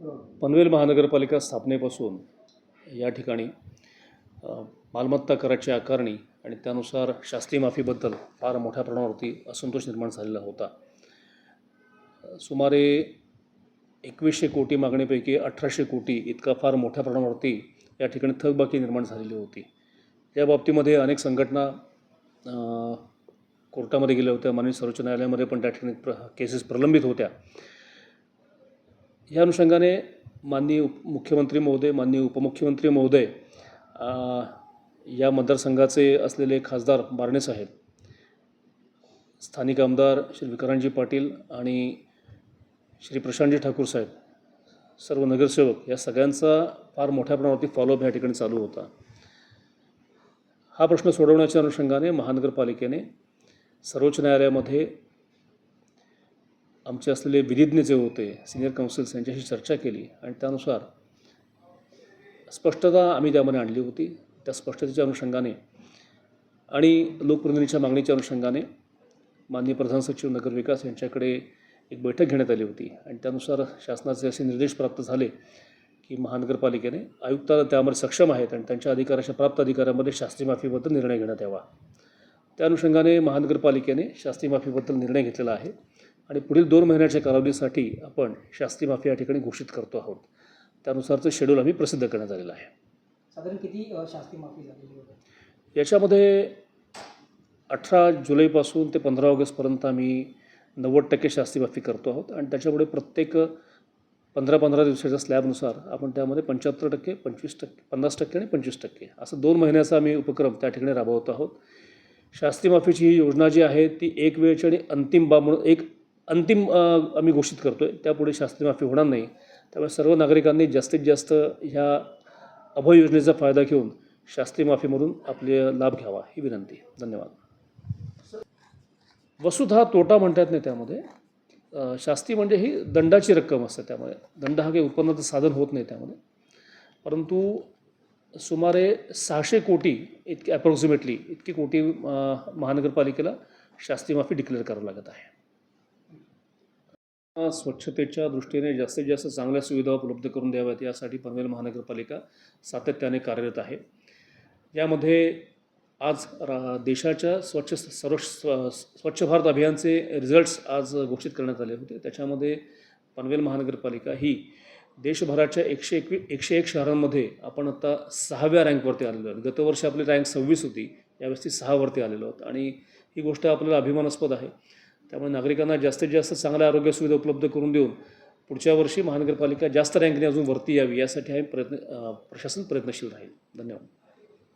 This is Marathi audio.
पनवेल महानगरपालिका स्थापनेपासून या ठिकाणी मालमत्ता कराची आकारणी आणि त्यानुसार शास्त्रीय माफीबद्दल फार मोठ्या प्रमाणावरती असंतोष निर्माण झालेला होता. सुमारे एकवीसशे कोटी मागणीपैकी अठराशे कोटी इतका फार मोठ्या प्रमाणावरती या ठिकाणी थकबाकी निर्माण झालेली होती. या बाबतीमध्ये अनेक संघटना कोर्टामध्ये गेल्या होत्या माननीय सर्वोच्च न्यायालयामध्ये पण त्या ठिकाणी प्र केसेस प्रलंबित होत्या. या अनुषंगाने माननीय उप मुख्यमंत्री महोदय माननीय उपमुख्यमंत्री महोदय या मतदारसंघाचे असलेले खासदार बारणे साहेब स्थानिक आमदार श्री विक्रांतजी पाटील आणि श्री प्रशांतजी ठाकूर साहेब सर्व नगरसेवक या सगळ्यांचा फार मोठ्या प्रमाणावरती फॉलोअप या ठिकाणी चालू होता. हा प्रश्न सोडवण्याच्या अनुषंगाने महानगरपालिकेने सर्वोच्च न्यायालयामध्ये आमचे असलेले विधिज्ञ जे होते सिनियर काउन्सिल्स यांच्याशी चर्चा केली आणि त्यानुसार स्पष्टता आम्ही त्यामध्ये आणली होती. त्या स्पष्टतेच्या अनुषंगाने आणि लोकप्रतिनिधीच्या मागणीच्या अनुषंगाने माननीय प्रधान सचिव नगरविकास यांच्याकडे एक बैठक घेण्यात आली होती आणि त्यानुसार शासनाचे असे निर्देश प्राप्त झाले की महानगरपालिकेने आयुक्ताला त्यामध्ये सक्षम आहेत आणि त्यांच्या अधिकाराच्या प्राप्त अधिकारामध्ये शास्त्री माफीबद्दल निर्णय घेण्यात यावा. त्या अनुषंगाने महानगरपालिकेने शास्त्री माफीबद्दल निर्णय घेतलेला आहे. आणि पुढील दोन महिन्याच्या कालावधीसाठी आपण शास्त्री माफी या ठिकाणी घोषित करतो आहोत. त्यानुसारचं शेड्यूल आम्ही प्रसिद्ध करण्यात आलेलं आहे. साधारण किती अ, शास्ती माफी झालेली होती? याच्यामध्ये अठरा जुलैपासून ते पंधरा ऑगस्टपर्यंत आम्ही नव्वद टक्के शास्ती माफी करतो आहोत आणि त्याच्यापुढे प्रत्येक पंधरा पंधरा दिवसाच्या स्लॅबनुसार आपण त्यामध्ये पंच्याहत्तर टक्के पंचवीस टक्के पन्नास टक्के आणि पंचवीस टक्के असं दोन महिन्याचा आम्ही उपक्रम त्या ठिकाणी राबवत आहोत. शास्ती माफीची ही योजना जी आहे ती एक वेळची आणि अंतिम बाब म्हणून एक अंतिम आम्ही घोषित करतो आहे त्यापुढे शास्त्री माफी होणार नाही. त्यामुळे सर्व नागरिकांनी जास्तीत जास्त ह्या अभय योजनेचा फायदा घेऊन शास्त्रीय माफीमधून आपले लाभ घ्यावा ही विनंती. धन्यवाद. वसुधा तोटा म्हणतात नाही त्यामध्ये शास्ती म्हणजे ही दंडाची रक्कम असते त्यामध्ये दंड हा काही उत्पन्नाचं साधन होत नाही त्यामध्ये. परंतु सुमारे सहाशे कोटी इतकी अप्रॉक्सिमेटली इतकी कोटी महानगरपालिकेला शास्ती माफी डिक्लेअर करावं लागत आहे. स्वच्छतेच्या दृष्टीने जास्तीत जास्त चांगल्या सुविधा उपलब्ध करून द्याव्यात यासाठी पनवेल महानगरपालिका सातत्याने कार्यरत आहे. यामध्ये आज रा देशाच्या स्वच्छ सर्व स्व- स्वच्छ भारत अभियानचे रिझल्ट्स आज घोषित करण्यात आले होते. त्याच्यामध्ये पनवेल महानगरपालिका ही देशभराच्या एकशे एकवी एकशे एक शहरांमध्ये आपण आता सहाव्या रँकवरती आलेलो आहोत. गतवर्षी आपली रँक सव्वीस होती यावेळेस ती सहावरती आलेलो आहोत. आणि ही गोष्ट आपल्याला अभिमानास्पद आहे. त्यामुळे नागरिकांना जास्तीत जास्त चांगल्या आरोग्य सुविधा उपलब्ध करून देऊन पुढच्या वर्षी महानगरपालिका जास्त रँकने अजून वरती यावी यासाठी आम्ही प्रयत्न प्रशासन प्रयत्नशील राहील. धन्यवाद.